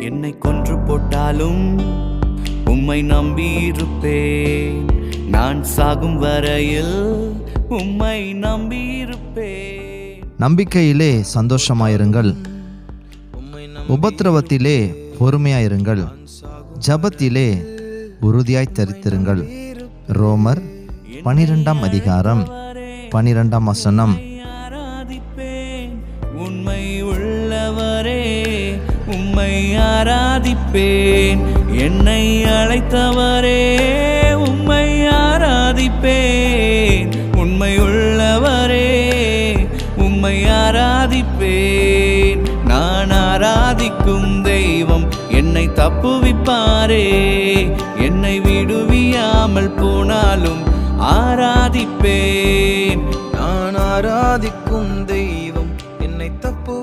என்னை கொன்று போட்டாலும் உம்மை நம்பியிருப்பேன். நான் சாகும் வரையில் உம்மை நம்பியிருப்பேன். நம்பிக்கையிலே சந்தோஷமாயிருங்கள். உபத்திரவத்திலே பொறுமையாயிருங்கள். ஜபத்திலே உறுதியாய் தரித்திருங்கள். ரோமர் பனிரெண்டாம் அதிகாரம் பனிரெண்டாம் வசனம். ஆராதிப்பேன் உண்மை உள்ளவரே. உம்மை ஆராதிப்பேன். என்னை அழைத்தவரே உம்மை ஆராதிப்பேன். உண்மை உள்ளவரே உம்மை ஆராதிப்பேன். நான் ஆராதிக்கும் தெய்வம் என்னை தப்புவிப்பாரே. என்னை விடுவியாமல் போனாலும் ஆராதிப்பேன். நான் ஆராதிக்கும் தெய்வம் என்னை தப்பு